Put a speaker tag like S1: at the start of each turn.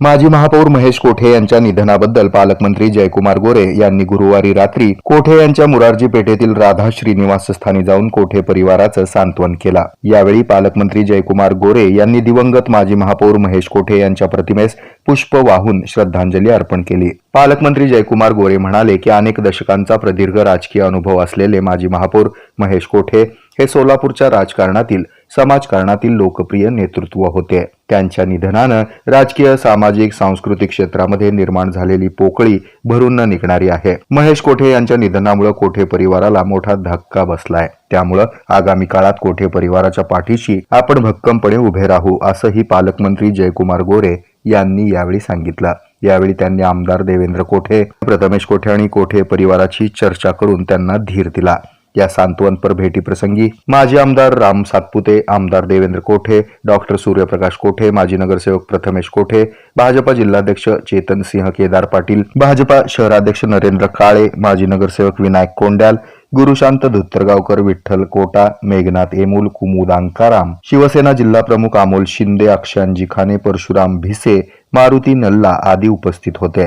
S1: माजी महापौर महेश कोठे यांच्या निधनाबद्दल पालकमंत्री जयकुमार गोरे यांनी गुरुवारी रात्री कोठे यांच्या मुरारजी पेठेतील राधा श्रीनिवासस्थानी जाऊन कोठे परिवाराचं सांत्वन केला. यावेळी पालकमंत्री जयकुमार गोरे यांनी दिवंगत माजी महापौर महेश कोठे यांच्या प्रतिमेस पुष्प वाहून श्रद्धांजली अर्पण केली. पालकमंत्री जयकुमार गोरे म्हणाले की अनेक दशकांचा प्रदीर्घ राजकीय अनुभव असलेले माजी महापौर महेश कोठे हे सोलापूरच्या राजकारणातील समाजकारणातील लोकप्रिय नेतृत्व होते. त्यांच्या निधनानं राजकीय सामाजिक सांस्कृतिक क्षेत्रामध्ये निर्माण झालेली पोकळी भरून न निघणारी आहे. महेश कोठे यांच्या निधनामुळे कोठे परिवाराला मोठा धक्का बसलाय? त्यामुळं आगामी काळात कोठे परिवाराच्या पाठीशी आपण भक्कमपणे उभे राहू असंही पालकमंत्री जयकुमार गोरे यांनी यावेळी सांगितलं. यावेळी त्यांनी आमदार देवेंद्र कोठे प्रथमेश कोठे आणि कोठे परिवाराची चर्चा करून त्यांना धीर दिला. या सांत्वनपर भेटीप्रसंगी माजी आमदार राम सातपुते आमदार देवेंद्र कोठे डॉक्टर सूर्यप्रकाश कोठे माजी नगरसेवक प्रथमेश कोठे भाजपा जिल्हाध्यक्ष चेतन सिंह केदार पाटील भाजपा शहराध्यक्ष नरेंद्र काळे माजी नगरसेवक विनायक कोंड्याल गुरुशांत धुत्तरगावकर विठ्ठल कोटा मेघनाथ एमूल कुमुद अंकाराम शिवसेना जिल्हा प्रमुख अमोल शिंदे अक्षांजी खाने परशुराम भिसे मारुती नल्ला आदी उपस्थित होते.